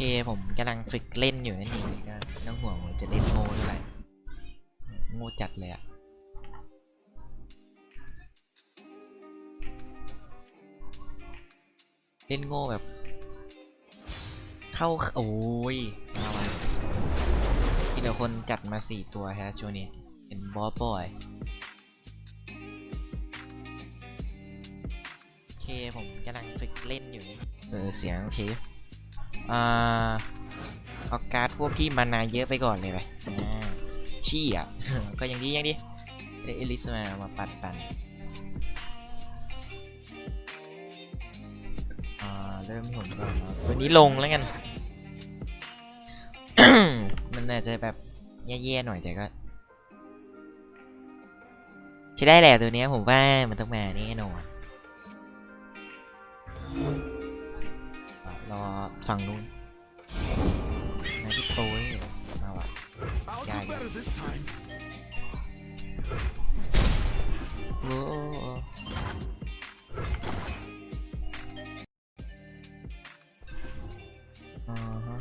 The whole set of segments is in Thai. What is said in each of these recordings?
เคผมกำลังฝึกเล่นอยู่นั่นเองก็ต้องห่วงผมจะเล่นโง่เท่าไหร่โง่จัดเลยอะเล่นโง่แบบ เข้าโอ้ยเอาวะที่เดียวคนจัดมาสี่ตัวฮะช่วงนี้เป็นบอสบอยโอเคผมกำลังฝึกเล่นอยู่นี่เออเสียงโอเค อ่าเอาการ์ดพวกที่มานาเยอะไปก่อนเลยไปชี้อะ ก็ยังดียังนี้เอลิสมามาปัดปันเริ่มหนก่อนเนอะตัวนี้ลงแล้วกัน มันอาจจะแบบแย่ๆหน่อยแต่ก็ใช้ได้แหละตัวนี้ผมว่ามันต้องมาแน่นอนอะ รอฝั่งนู้นนาชิโต้ยมาว่ะ I'll Yeah, do yeah. better this time. โอ้อ่าฮะ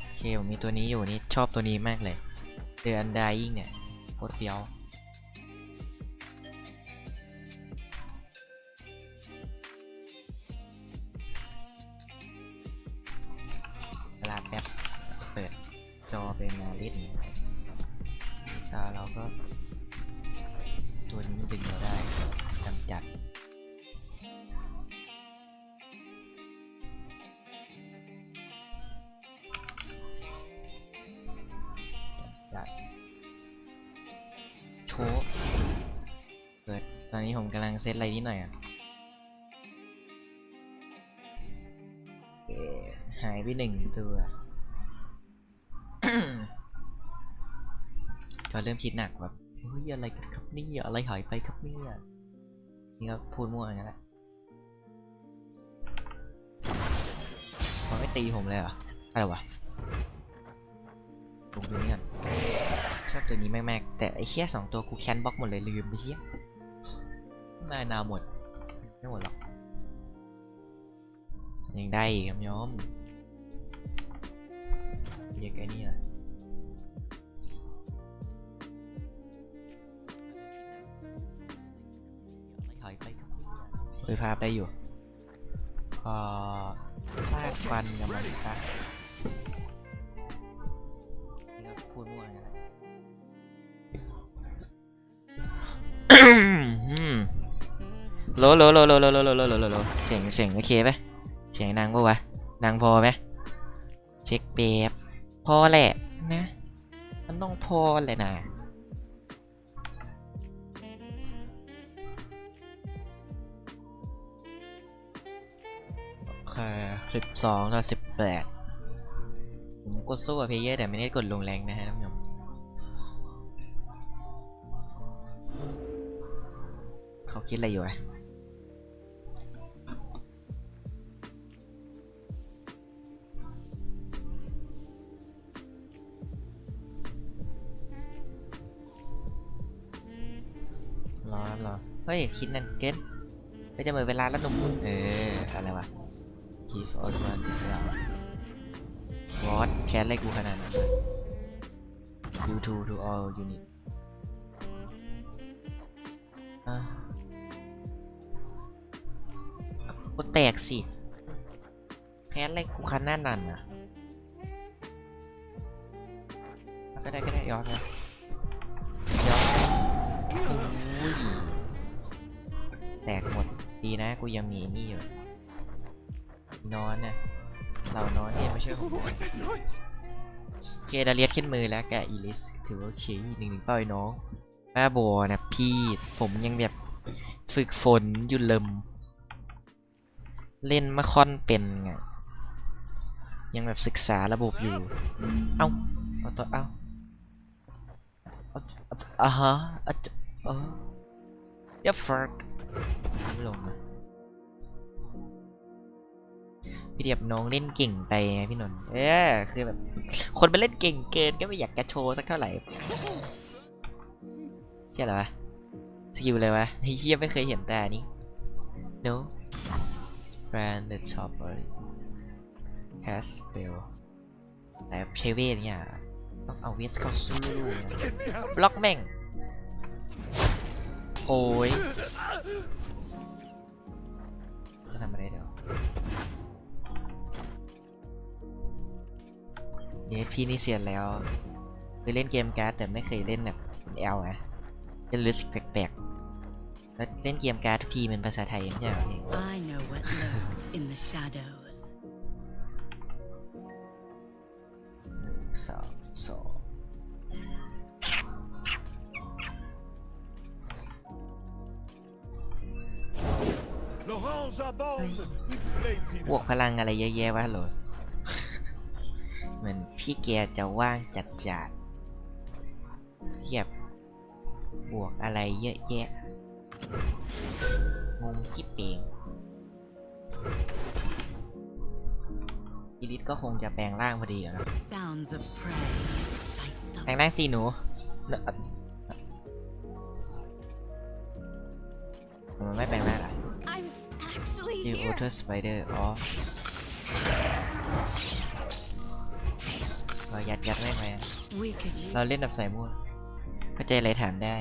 โอเคผมมีตัวนี้อยู่นี่ชอบตัวนี้มากเลยเดือนดายิ่งเนี่ยโคตรเฟี้ยว แป๊บเปิดจอเป็นมลิสตาเราก็ ตัวนี้ดึงเราได้กำจัดจัดโชว์เปิดตอนนี้ผมกำลังเซตอะไรนิดหน่อยอะ ไปหนึ่งตัวก็เริ่มคิดหนักแบบเฮ้ยอะไรกันครับนี่อะไรหายไปครับเนี่ยนี่ก็พูดมั่วอย่างนั้นแหละเขาไม่ตีผมเลยเหรออะไรวะลงตัวนี้กันชอบตัวนี้มากๆแต่ไอ้เชี่ยสองตัวกูแคนบล็อกหมดเลยลืมไปเชี่ยนายนาหมด ไม่หมดหรอก ยังได้อีกครับย้อม เรียกไอ้นี่แหละถอยไปครับเฮ้ยภาพได้อยู่พอฟาดฟันกับมันซะนี่ก็พูดมั่วอย่างนั้นแหละโลโลโลโลโลโลโลโลโลโลโลเสียงเสียงโอเคปะเสียงนางปะวะนางพอไหมเช็คเบบ พอแหละนะ มันต้องพอแหละนะโอเคสิบสองต่อสิบแปดผมกดสู้กับเพเยอร์แต่ไม่ได้กดลงแรงนะฮะท่านผู้ชมเขาคิดอะไรอยู่อะ เฮ้ย คิดนั่นเกินไม่จะเหมดเวลาแล้วหนุ่มเออ อะไรวะ Give all the one is now วอตแค้นอะไรกูขนาดนั้นย You two to all unit อะกูแตกสิแค้นอะไรกูขนาดนั้นอะอะก็ได้ก็ได้ย้อนนะ แตกหมด ดีนะกูยังมีไอ้นี่อยู่ นอนน่ะเรานอนเนี่ยไม่ใช่ของ What's that noise? เคดาเลียสขึ้นมือแล้วแกอีลิสถือว่าโอเคหนึ่งหนึ่งเป้าไอ้น้องบ้าบอนะพี่ผมยังแบบฝึกฝนอยู่เลิม เล่นมาค่อนเป็นไงยังแบบศึกษาระบบอยู่ เอ้า เอาต่อเอ้าเอาเอาอ่าฮะอะจะเอออย่าฟักไม่ ลงมาพี่เดียบน้องเล่นเก่งไปไงพี่นนท์เออคือแบบ คนไปเล่นเก่งเกินก็ไม่อยากจะโชว์สักเท่าไหร่ใช่เหรอวะสกิลเลยวะเฮียไม่เคยเห็นแต่นนี้ no span the top or cast spell แต่ใช้เวทเนี่ยต้องเอาเวทเข้าสู้บล็อกแม่งโอ้ย จะทำอะไรเดี๋ยวเดทพี่นี่เสียนแล้วเคยเล่นเกมการ์ดแต่ไม่เคยเล่นแบบแอลนะจะรู้สึกแปลกๆแล้วเล่นเกมการ์ดทุกทีเป็นภาษาไทยไม่ใช่เหรอพี่ I know what lurks in the shadows. สองสอง บวกพลังอะไรเยอะแยะวะโหลเหมือนพี่แกจะว่างจัดจัดเทียบบวกอะไรเยอะแยะงงคิดเองอีลิทก็คงจะแปลงร่างพอดีอะเนาะ Sounds of prey excite แปล them. งร่างสิหนูเนอะมันไม่แปลงร่างอะ I'm actually ดิว here. อ t เ r อร์สไปเดอร์อ๋อเรายัดยัดไม่ไหม Weak as you เราเล่นแบบใส่มั่วเข้าใจอะไรถามได้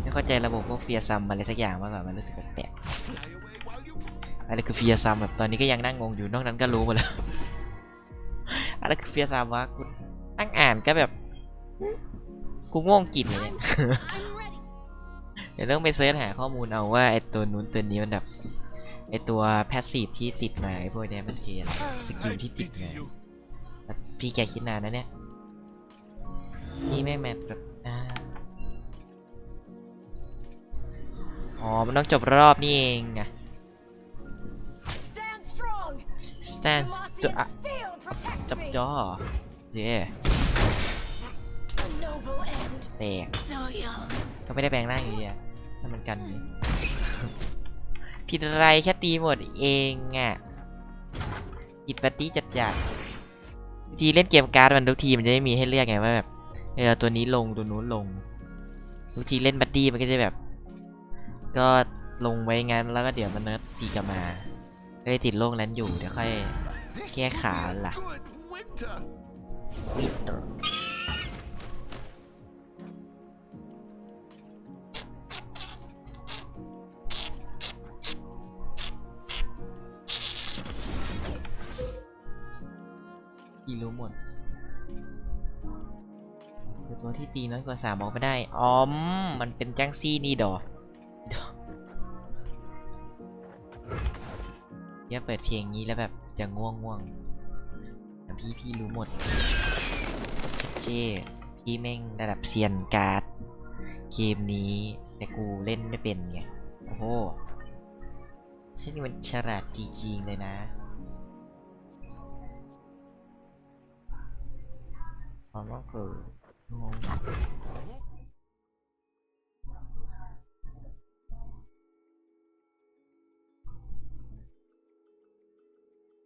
ไม่เข้าใจระบบพวกเฟียซัมอะไรสักอย่างมาก่อนมันรู้สึกแปลก Stay away while you can. ๆอะไรคือเฟียซัมแบบตอนนี้ก็ยังนั่งงงอยู่นอกนั้นก็รู้หมดแล้วอะไรคือเฟียซัมวะกูนั่งอ่านก็แบบกูง่วงกินเลยเนี่ย I'm ready. เดี๋ยวต้องไปเสิร์ชหาข้อมูลเอาว่าไอตัวนู้นตัวนี้มันแบบ ไอตัวแพสซีฟที่ติดมาไอพวกเนี้ยมันคืออะไรสกิล I ที่ติด pity มา you. แต่พี่แกคิดนานนะเนี่ยนี่ไม่แมทแบบอ่าอ๋อ มันต้องจบรอบนี่เองอะ Stand strong. stand จะอะ Demacian steel protects จับ me. จอเจ A noble end. แตก so young. ก็ไม่ได้แปลงร่างอยู่ดีอะถ้ามันกันนี่ ผิดอะไรแค่ตีหมดเองอะอิดปาร์ตี้จัดจัดวิธีเล่นเกมการ์ดมันทุกทีมันจะไม่มีให้เลือกไงว่าแบบเออตัวนี้ลงตัวนู้นลงทุกทีเล่นบัดดี้มันก็จะแบบ ก็ลงไว้งั้นแล้วก็เดี๋ยวมันเนิร์ดตีกลับมาก็เลยติดโรคนั้นอยู่เดี๋ยวค่อย This Kẻ khả is a là- พี่รู้หมด คือตัวที่ตีน้อยกว่าสามออกไม่ได้ อ๋อม มันเป็นจังซี่นี่ดอดอย่าเปิดเพลงนี้แล้วแบบจะง่วงง่วงพี่พี่รู้หมดชิเช่พี่แม่งระดับเซียนการ์ดเกมนี้แต่กูเล่นไม่เป็นไง โอ้โหฉันนี่มันฉลาดจริงๆเลยนะ ความว่าคืองง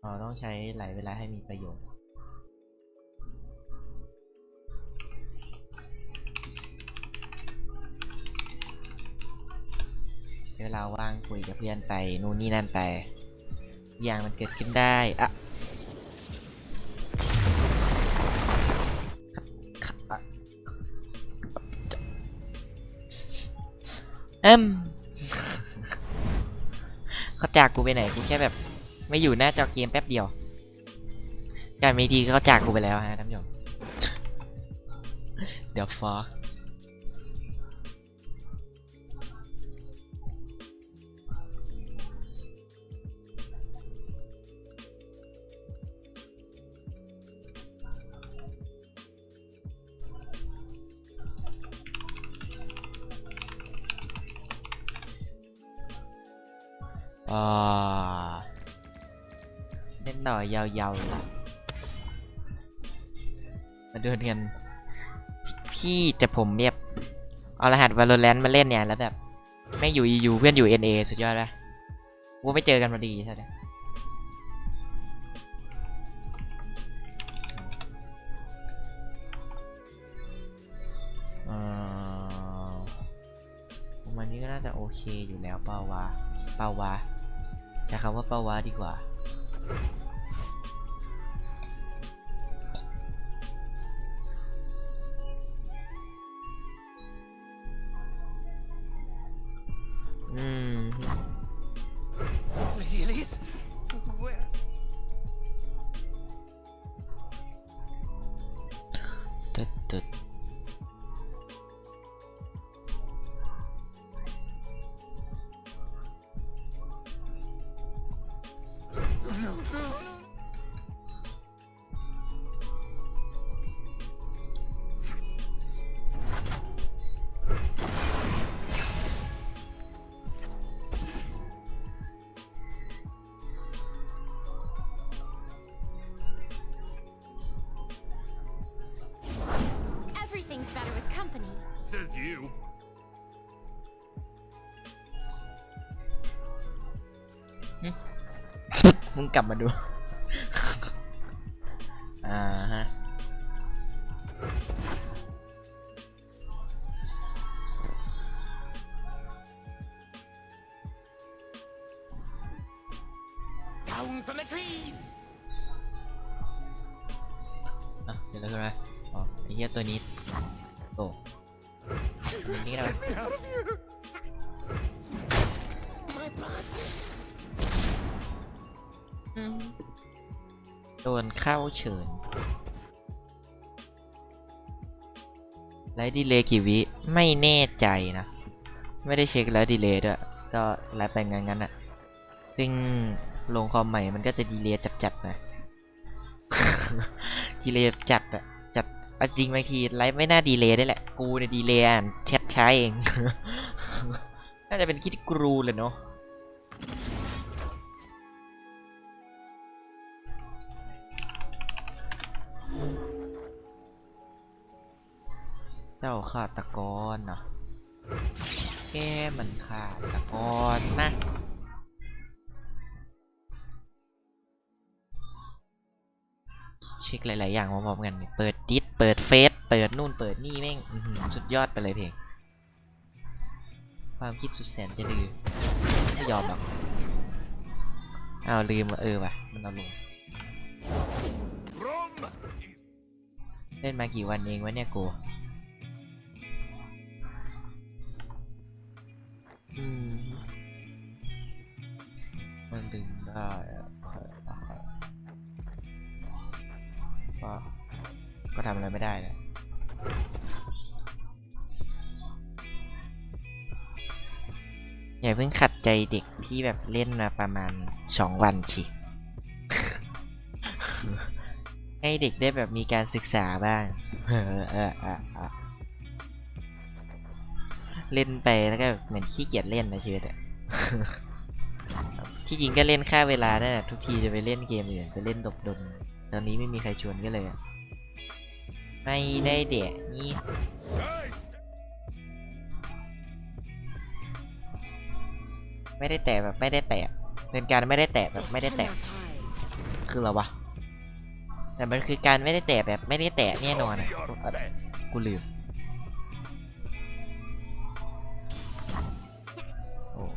เราต้องใช้หลายเวลาให้มีประโยชน์เวลาว่างคุยกับเพื่อนไปนู่นนี่นั่นไป อย่างมันเกิดขึ้นได้อะ มเขาจากกูไปไหนกูแค่แบบไม่อยู่หน้าจอเกมแป๊บเดียวการไม่ดีเขาจากกูไปแล้วฮะท่านผู้ชมเดี๋ยวฟอก อ่าเล่นต่อยาวๆเลยมาเดินกันพี่แต่ผมเนี่ยเอารหัส Valorant มาเล่นเนี่ยแล้วแบบไม่อยู่ EU เพื่อนอยู่ NA สุดยอดปะว่าไม่เจอกันพอดีใช่ไหมอ่าประมาณนี้ก็น่าจะโอเคอยู่แล้วเปล่าวะเปล่าวะ คำว่าปะวะดีกว่า มึงกลับมาดู ไลท์ดีเลย์กี่วิ ไม่แน่ใจนะ ไม่ได้เช็คแล้วดีเลย์ด้วย ก็ไลฟ์ไปงั้นๆอะซึ่งลงคอมใหม่มันก็จะดีเลย์จัดๆนะดีเลย์จัดอะจัดจริงบางทีไลฟ์ไม่น่าดีเลย์ได้แหละ กูเนี่ยดีเลย์อ่านแชทช้เอง น่าจะเป็นคิดกรูเลยเนาะาฆาตกรนะแกมันฆาตกรนะเช็คหลาย ๆ อย่างพร้อมๆกันเปิดดิสเปิดเฟซเปิดนู่นเปิดนี่แม่งสุดยอดไปเลยเพลงความคิดสุดแสนจะดื้อไม่ยอมหรอกอ้าวลืมเออว่ะมันเอาลงเล่นมากี่วันเองวะเนี่ยกู มมันดึงได้อะก็ก็ทำอะไรไม่ได้เลยอย่าเพิ่งขัดใจเด็กที่แบบเล่นมาประมาณสองวันชิให้เด็กได้แบบมีการศึกษาบ้าง เออเออเออ เล่นไปแล้วก็เหมือนขี้เกียจเล่นในชีวิตอะที่จริงก็เล่นค่าเวลานั่นแหละทุกทีจะไปเล่นเกมอื่นไปเล่นดบดนตอนนี้ไม่มีใครชวนก็เลยอะไม่ได้เดะนี่ไม่ได้แตะแบบไม่ได้แตะเป็นการไม่ได้แตะแบบไม่ได้แตะคืออะไรวะแต่มันคือการไม่ได้แตะแบบไม่ได้แตะแน่นอนอะ Your อะกูลืม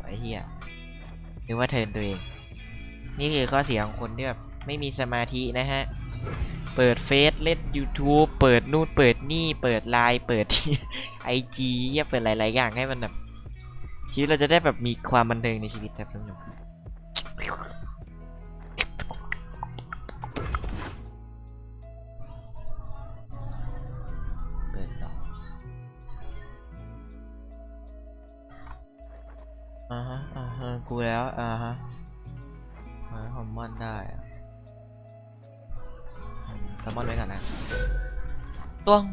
ไอ้เหี้ยนึกว่าเทิร์นตัวเอง นี่คือข้อเสียของคนที่แบบไม่มีสมาธินะฮะ เปิดเฟซเล่น YouTube เปิดนู่นเปิดนี่ เปิดไลน์เปิดที่ไอจีเหี้ยเปิดหลาย ๆ อย่างให้มันแบบชีวิตเราจะได้แบบมีความบันเทิงในชีวิตครับท่านผู้ชม กูแล้ว อ่าฮะอ่าคอมมอนได้อะอืมคอมมอนไว้ก่อนนะตวง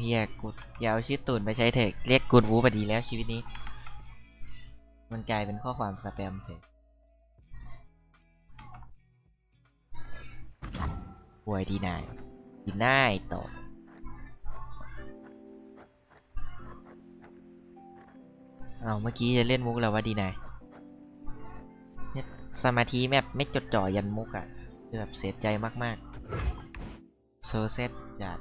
เฮียกูอย่าเอาชื่อตูนไปใช้เถอะเรียกกูดวูบดีแล้วชีวิตนี้ มันกลายเป็นข้อความสแปมเถอะป่วยดีนายดีนายต่อ เอาเมื่อกี้จะเล่นมุกแล้วว่าดีนายสมาธิแมปไม่จดจ่อยันมุกอะ่ะคือแบบเสียใจมากๆเซอร์เซตจัด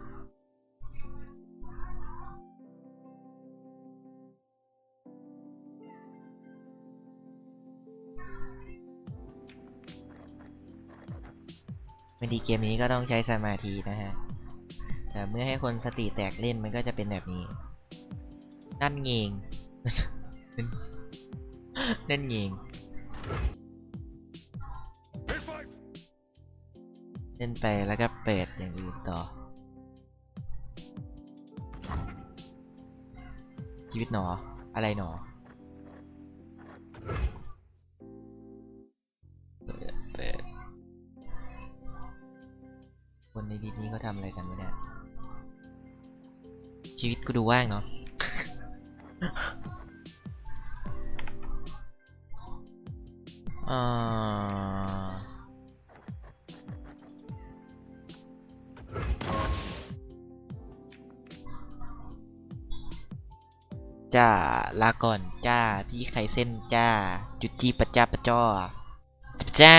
เป็นดีเกมนี้ก็ต้องใช้สมาธินะฮะ แต่เมื่อให้คนสติแตกเล่นมันก็จะเป็นแบบนี้ นั่นเอง งนั่นเงงเล่นไปแล้วก็เปิดอย่างอื่นต่อ ชีวิตหนอ อะไรหนอเปิดคนในดิสนี้เขาทำอะไรกันวะเนี่ยชีวิตกูดูว่างเนาะ ลาก่อนจ้า พี่ไข่เส้นจ้า จุดจีปะจ้าปะจ้อจ้า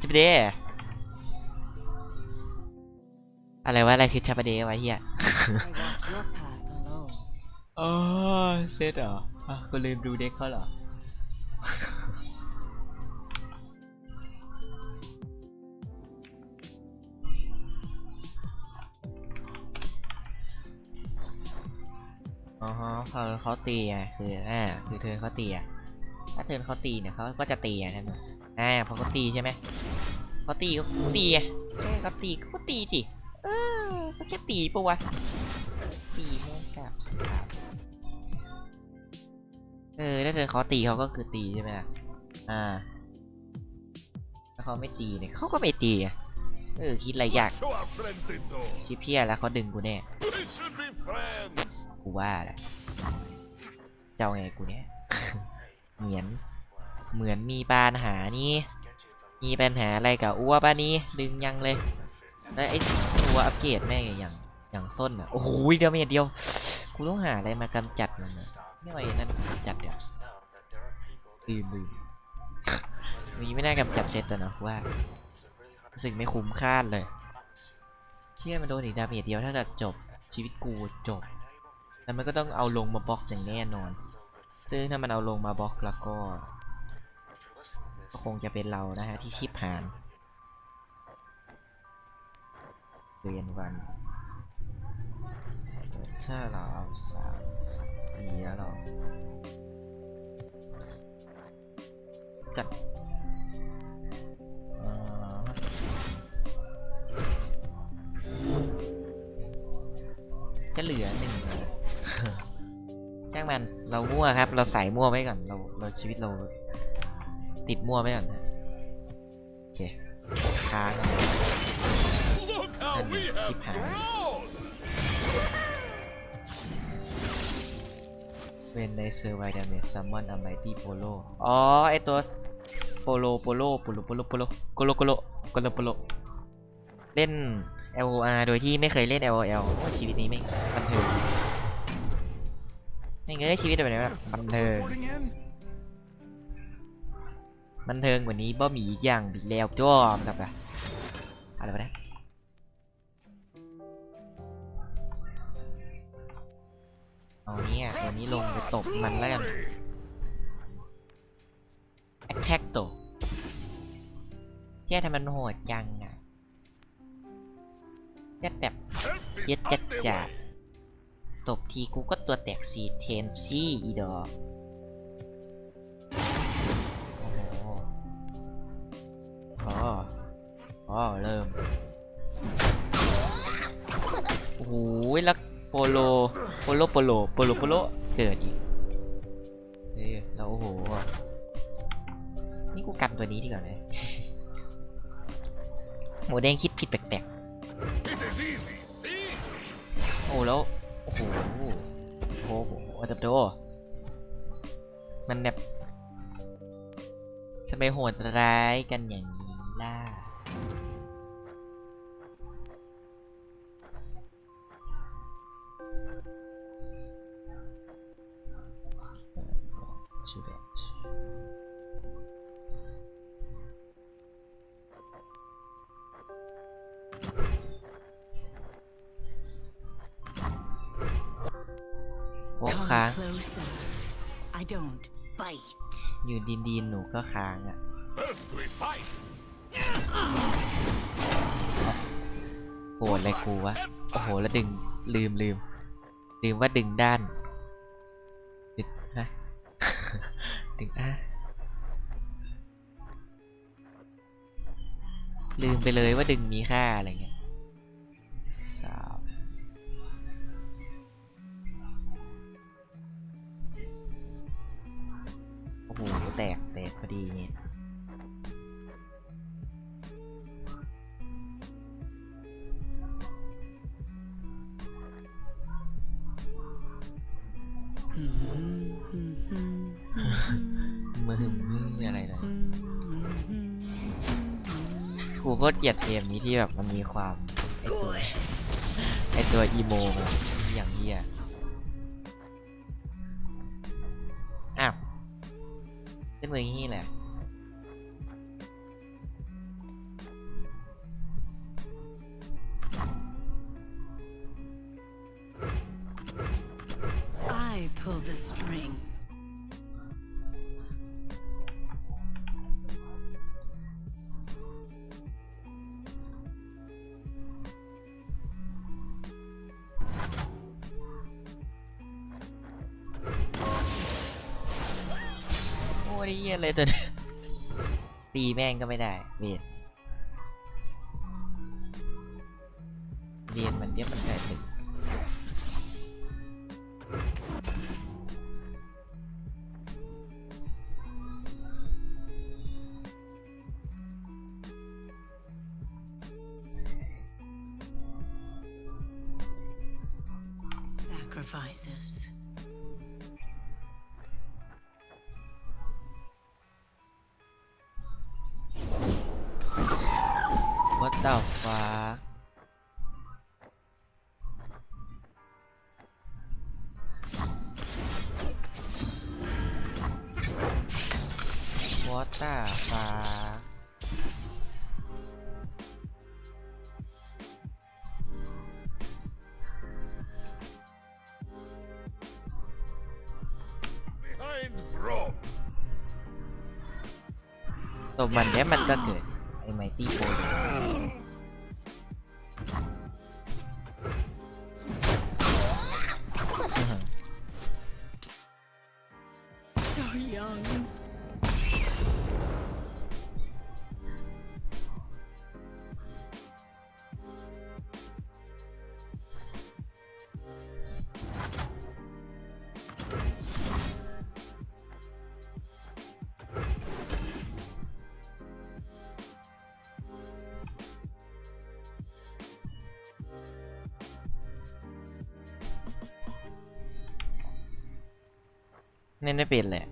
จะไปเดอะไรวะอะไรคือชาปะเดวะเฮีย I walk your path alone. อ๋อเซตเหรออะก็ลืมดูเด็กเขาเหรอ อ๋อฮะเขาเขาตีอะคืออ่าคือเทินเขาตีอะถ้าเทินเขาตีเนี่ยเขาก็จะตีอะใช่ไหมอ่าพอเขาตีใช่ไหมเขาตีก็ตีอะเขาตีก็ตีสิเออก็แค่ตีปะวะตีแม่งกับสิครับเออถ้าเทินเขาตีเขาก็คือตีใช่ไหมล่ะอ่าถ้าเขาไม่ตีเนี่ยเขาก็ไม่ตีอะเออคิดอะไรยากชิเพียแล้วเขาดึงกูแน่ We should be friends. กูว่าแหละเจ้าไงกูเนี่ยเหมือนเหมือนมีปัญหานี่มีปัญหาอะไรกับอ้วป่ะนี่ดึงยังเลยแล้วไอ้ตัวอัปเกรดแม่งอย่างอย่างส้นอะโอ้โหเดียวเมียเดียวกูต้องหาอะไรมากำจัดมันอะไม่ไหวนั่นกำจัดเดี๋ยวลืมลืมมีไม่น่ากำจัดเซตแต่เนาะว่ารู้สึกไม่คุ้มค่าเลยเชื่อมันโดนอีกดาเมจเดียวถ้าเกิดจบชีวิตกูจบ แล้วมันก็ต้องเอาลงมาบล็อกอย่างแน่นอน ซึ่งถ้ามันเอาลงมาบล็อกแล้วก็ ก็คงจะเป็นเรานะฮะที่ชิบหานเวียนวันถ้าเราเอาสามสามตีแล้วเรากัดจะเหลือหนึ่งางมัน เรามั่วครับ เราใส่มั่วไว้ก่อน เรา เราชีวิตเรา ติดมั่วไว้ก่อนโอเคค้าง Look how we have Keep hand. grown. when they survive damage summon a mighty polo อ๋อ ไอตัวโปโลโปโลโปโลโปโลโปโลโกโลโกโลโกโลโปโลเล่น LOR โดยที่ไม่เคยเล่น LOL ชีวิตนี้ไม่บันเทิง ไม่เงยชีวิตแบบนี้แบบบันเทิงบันเทิงกว่านี้บ่มีอีกอย่างอีกแล้วจ้อมกับอะอะไรวะเนี่ยเอาเนี่ยตัวนี้ลงไปตบมันแล้วกัน Free. attack ตัวเที่ยทำมันโหดจังอะเลียดแบบ Help is Get on that their job. Way. ตบทีกูก็ตัวแตกสีเทนซี่อีดอกโอ้โหอ๋ออ๋อเริ่ม โอ้โหแล้วโปโล โปโล โปโล โปโล โปโล เกิดอีกเอ้ยแล้วโอ้โห นี่กูกันตัวนี้ดีกว่าไหมหมูแดงคิดผิดแปลก It is easy. See? ๆโอ้แล้ว โอ้โหโอ้โหอดับโดมันแบบทำไมโหดร้ายกันอย่างนี้ล่ะชื่อ Come ค้าง closer. I don't bite. อยู่ดินดินๆหนูก็ค้างอะ First we fight. โกรธอะไรกูวะ โอ้โห แล้วดึง ลืมลืม ลืมว่าดึงด้าน ดึงฮะ ดึงอะ ลืมไปเลยว่าดึงมีค่าอะไรเงี้ยสาม อ้โหแตกแตกพอดีเนี่ยมือหึมมืออะไรนะกูโคตรเกลียดเกมนี้ที่แบบมันมีความ ไอตัวไอตัวอีโมมันอย่างเหี้ย ขึ้นมืออย่างนี้แหละ เดียนเรียนมันเนี้ยมันกลายเป็น ตบมันแล้วมันก็เกิดไอ้ไมตี้โปร เล่นไม่เป็นแหละ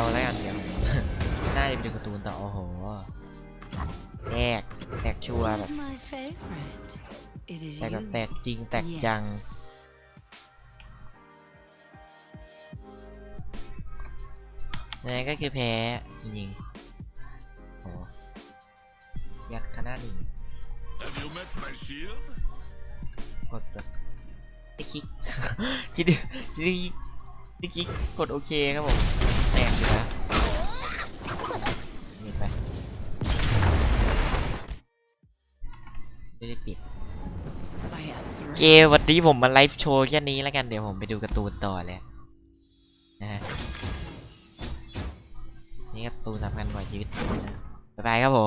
ยวแล้วกันเดี๋ยวน่าจะไปดูการ์ตูนต่อโอ้โหแตกแตกชัวร์แบบ Who's my favorite? It is แตกแบบ you. แตกจริงแตกจัง Yes. ยังไงก็คือแพ้จริงๆโอ้ยัดคณะหนึ่ง Have you met my shield? กดแบบไอ้คลิกจิดจิดไอ้ค ลิกกดโอเคครับผมแตกอยู่นะนี่ไปไม่ได้ปิดเจวันนี้ผมมาไลฟ์โชว์แค่นี้แล้วกันเดี๋ยวผมไปดูการ์ตูนต่อเลยนะฮะนี่การ์ตูนสำคัญกว่าชีวิตนะบ๊ายบายครับผม